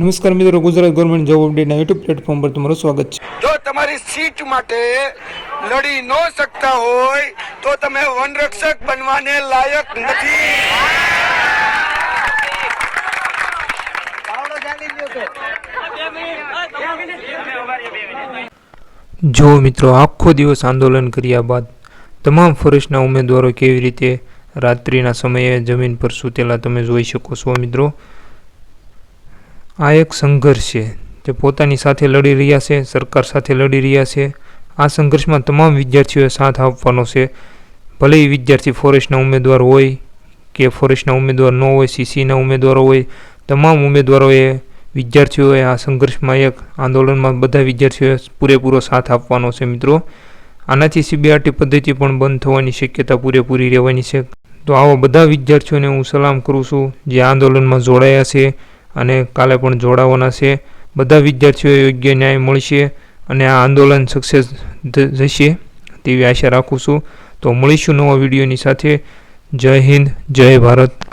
નમસ્કાર મિત્રો Gujarat government job અપડેટના યુટ્યુબ પ્લેટફોર્મ પર તમારું સ્વાગત છે. જો તમારી સીટ માટે લડી ન શકતા હોય તો તમે વનરક્ષક બનવાને લાયક નથી. જો મિત્રો આખો દિવસ આંદોલન કર્યા બાદ તમામ ફોરેસ્ટના ઉમેદવારો કેવી રીતે રાત્રિના સમયે જમીન પર સૂતેલા તમે જોઈ શકો છો મિત્રો. આ એક સંઘર્ષ છે તે પોતાની સાથે લડી રહ્યા છે, સરકાર સાથે લડી રહ્યા છે. આ સંઘર્ષમાં તમામ વિદ્યાર્થીઓએ સાથ આપવાનો છે. ભલે એ વિદ્યાર્થી ફોરેસ્ટના ઉમેદવાર હોય કે ફોરેસ્ટના ઉમેદવાર ન હોય, સીસીના ઉમેદવારો હોય, તમામ ઉમેદવારોએ, વિદ્યાર્થીઓએ આ સંઘર્ષમાં એક આંદોલનમાં બધા વિદ્યાર્થીઓએ પૂરેપૂરો સાથ આપવાનો છે, મિત્રો. આનાથી સીબીઆરટી પદ્ધતિ પણ બંધ થવાની શક્યતા પૂરેપૂરી રહેવાની છે. તો આવા બધા વિદ્યાર્થીઓને હું સલામ કરું છું, જે આંદોલનમાં જોડાયા છે. અને કાલે પણ જોડાવાના છે. બધા વિદ્યાર્થીઓ યોગ્ય ન્યાય મળશે અને આ આંદોલન સક્સેસ જશે તેવી આશા રાખું છું. તો મળીશું નવા વિડીયોની સાથે. જય હિન્દ, જય ભારત.